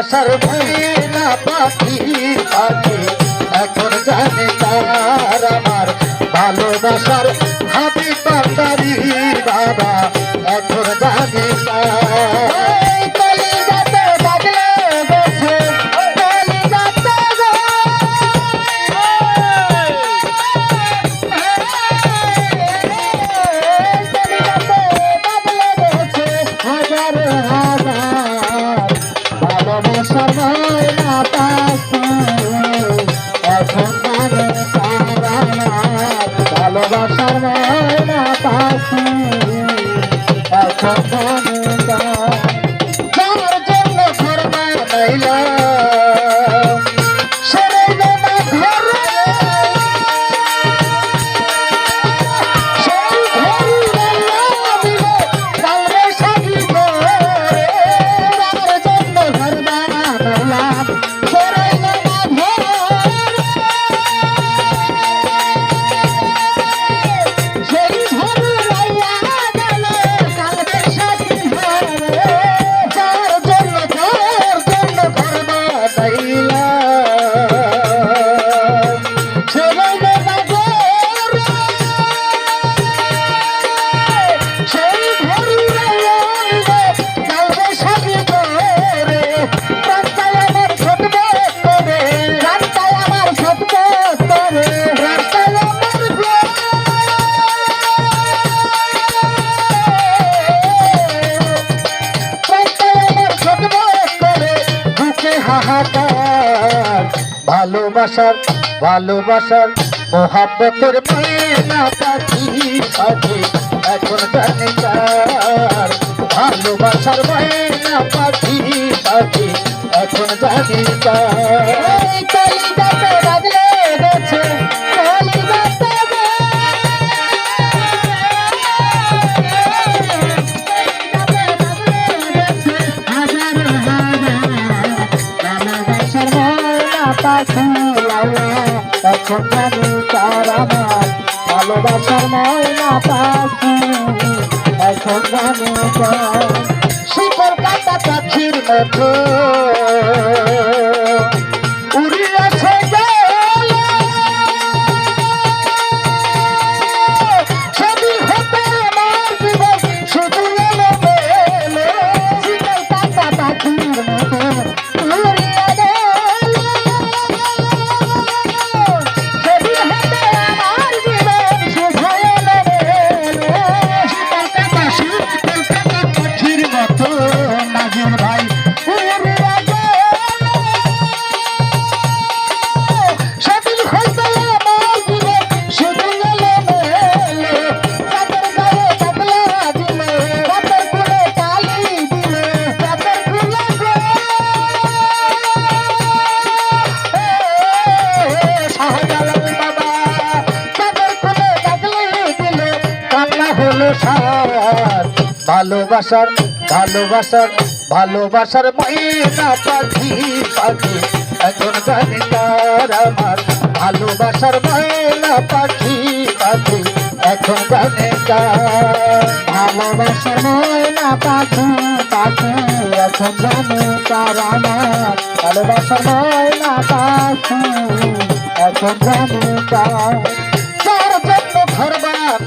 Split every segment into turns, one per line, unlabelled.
আসার ভয়ে না পাখি না পা ভালোবাসার ভালোবাসার মহাপতের প্রেরণা পাখি সাজে এখন জানে তার ভালোবাসার প্রেরণা পাখি সাজে এখন জানে তার
তখন জানি তার আমার ভালোবাসার ময়না পাখি এখন জানি
শিকল কাটা উড়ি ভালোবাসার ভালোবাসার ভালোবাসার ভালোবাসার মহিলা পাখি পাখি। এখন জানি তার আমার, ভালোবাসার মহিলা পাখি পাখি। এখন জানি
ভালোবাসার মহিলা পাখি পাখি। এখন জানি তার আমার, ভালোবাসার মহিলা পাখি। এখন জানি তার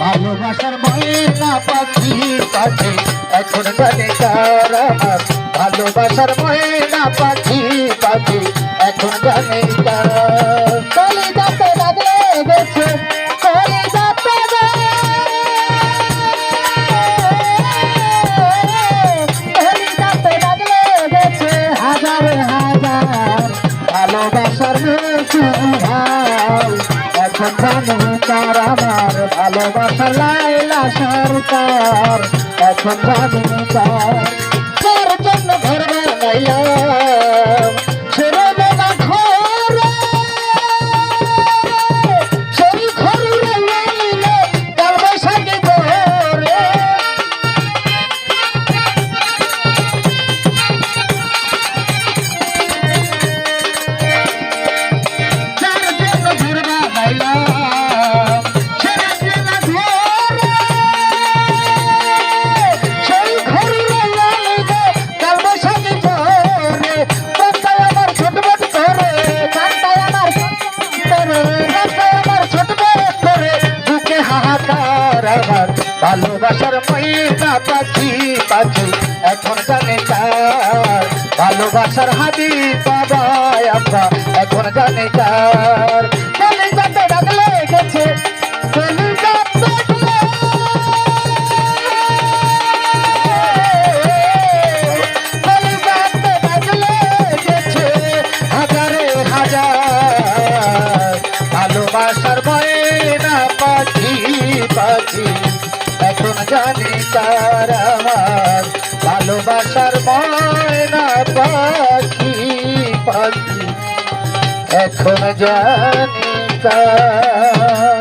ভালোবাসার ময়না পাখি কাছে। এখন গানে কার আমার ভালোবাসার ময়না পাখি কাছে। এখন গানে কার
চলে যাতে লাগে গেছে ভালোবাসার জানি তার আমার ভালোবাসা লাইলা সরকার। এখন জানি তার
জন্য ঘর বানাইলাম। পাখি পাখি এখন জানে তার ভালোবাসার হাবি বাবা আব্বা এখন জানে কার তার আমার ভালোবাসার ময়না পাখি পাখি। এখন জানি তার